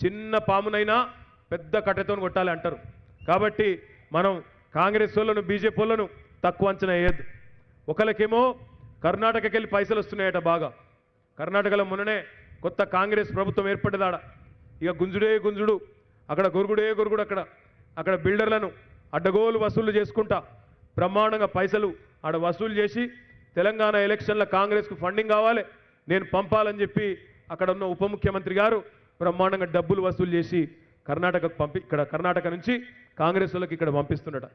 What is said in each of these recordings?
చిన్న పామునైనా పెద్ద కట్టెతో కొట్టాలి అంటారు. కాబట్టి మనం కాంగ్రెస్ వాళ్ళను బీజేపీ వాళ్ళను తక్కువ అంచనా వేయద్దు. ఒకరికేమో కర్ణాటకకి వెళ్ళి పైసలు వస్తున్నాయట బాగా. కర్ణాటకలో మొన్ననే కొత్త కాంగ్రెస్ ప్రభుత్వం ఏర్పడ్డదాడ. ఇక గుంజుడే గుంజుడు అక్కడ గురుగుడే గురుగుడు అక్కడ. అక్కడ బిల్డర్లను అడ్డగోలు వసూలు చేసుకుంటా బ్రహ్మాండంగా పైసలు ఆడ వసూలు చేసి తెలంగాణ ఎలక్షన్ల కాంగ్రెస్కు ఫండింగ్ కావాలి నేను పంపాలని చెప్పి అక్కడ ఉన్న ఉప ముఖ్యమంత్రి గారు బ్రహ్మాండంగా డబ్బులు వసూలు చేసి కర్ణాటకకు పంపి ఇక్కడ కర్ణాటక నుంచి కాంగ్రెస్ వాళ్ళకి ఇక్కడ పంపిస్తున్నాడు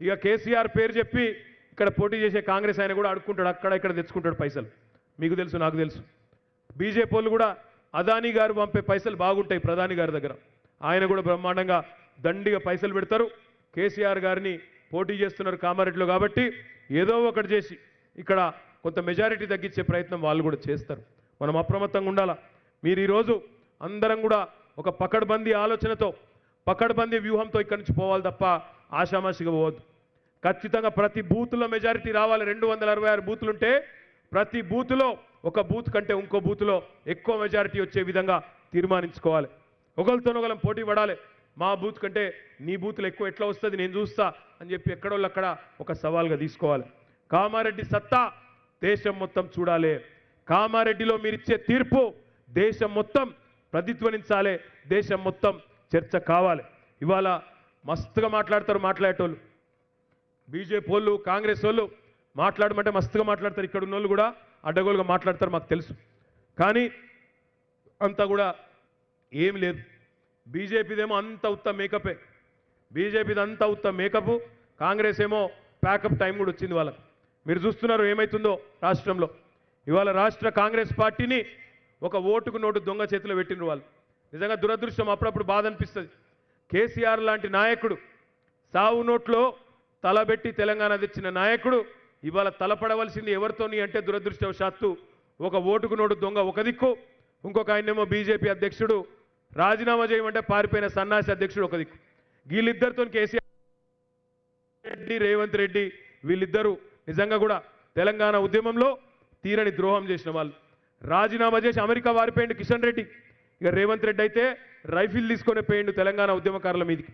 ఇక కేసీఆర్ పేరు చెప్పి ఇక్కడ పోటీ చేసే కాంగ్రెస్ ఆయన కూడా అడుక్కుంటాడు. అక్కడ ఇక్కడ తెచ్చుకుంటాడు పైసలు. మీకు తెలుసు నాకు తెలుసు. బీజేపీ వాళ్ళు కూడా అదానీ గారు పంపే పైసలు బాగుంటాయి ప్రధాని గారి దగ్గర. ఆయన కూడా బ్రహ్మాండంగా దండిగా పైసలు పెడతారు. కేసీఆర్ గారిని పోటీ చేస్తున్నారు కామారెడ్డిలో కాబట్టి ఏదో ఒకటి చేసి ఇక్కడ కొంత మెజారిటీ తగ్గించే ప్రయత్నం వాళ్ళు కూడా చేస్తారు. మనం అప్రమత్తంగా ఉండాలా? మీరు ఈరోజు అందరం కూడా ఒక పకడ్బందీ ఆలోచనతో పకడ్బందీ వ్యూహంతో ఇక్కడి నుంచి పోవాలి తప్ప ఆషామాషిగా పోవద్దు. ఖచ్చితంగా ప్రతి బూత్లో మెజారిటీ రావాలి. రెండు వందల అరవై ఆరు బూతులుంటే ప్రతి బూత్లో ఒక బూత్ కంటే ఇంకో బూత్లో ఎక్కువ మెజారిటీ వచ్చే విధంగా తీర్మానించుకోవాలి. ఒకరితోనొకరం పోటీ పడాలి. మా బూత్ కంటే నీ బూత్లు ఎక్కువ ఎట్లా వస్తుంది నేను చూస్తా అని చెప్పి ఎక్కడోళ్ళు అక్కడ ఒక సవాల్గా తీసుకోవాలి. కామారెడ్డి సత్తా దేశం మొత్తం చూడాలి. కామారెడ్డిలో మీరిచ్చే తీర్పు దేశం మొత్తం ప్రతిధ్వనించాలి దేశం మొత్తం చర్చ కావాలి. ఇవాళ మస్తుగా మాట్లాడతారు మాట్లాడేటోళ్ళు. బీజేపీ వాళ్ళు కాంగ్రెస్ వాళ్ళు మాట్లాడమంటే మస్తుగా మాట్లాడతారు. ఇక్కడ ఉన్నోళ్ళు కూడా అడ్డగోలుగా మాట్లాడతారు మాకు తెలుసు. కానీ అంతా కూడా ఏం లేదు. బీజేపీదేమో అంత ఉత్త మేకపే. బీజేపీది అంత ఉత్త మేకప్. కాంగ్రెస్ ఏమో ప్యాకప్ టైం కూడా వచ్చింది వాళ్ళకి. మీరు చూస్తున్నారు ఏమవుతుందో రాష్ట్రంలో. ఇవాళ రాష్ట్ర కాంగ్రెస్ పార్టీని ఒక ఓటుకు నోటు దొంగ చేతిలో పెట్టిండ్రు వాళ్ళు. నిజంగా దురదృష్టం అప్పుడప్పుడు బాధ అనిపిస్తుంది. కేసీఆర్ లాంటి నాయకుడు సావు నోట్లో తలబెట్టి తెలంగాణ తెచ్చిన నాయకుడు ఇవాళ తలపడవలసింది ఎవరితోని అంటే దురదృష్టవశాత్తు ఒక ఓటుకు నోటు దొంగ ఒక దిక్కు ఇంకొక ఆయనేమో బీజేపీ అధ్యక్షుడు రాజీనామా చేయమంటే పారిపోయిన సన్నాసి అధ్యక్షుడు ఒక దిక్కు. వీళ్ళిద్దరితో కేసీఆర్ రెడ్డి రేవంత్ రెడ్డి వీళ్ళిద్దరూ నిజంగా కూడా తెలంగాణ ఉద్యమంలో తీరని ద్రోహం చేసిన వాళ్ళు. రాజీనామా చేసి అమెరికా వారిపోయిండు కిషన్ రెడ్డి. ఇక రేవంత్ రెడ్డి అయితే రైఫిల్ తీసుకొని పోయిండు తెలంగాణ ఉద్యమకారుల మీదకి.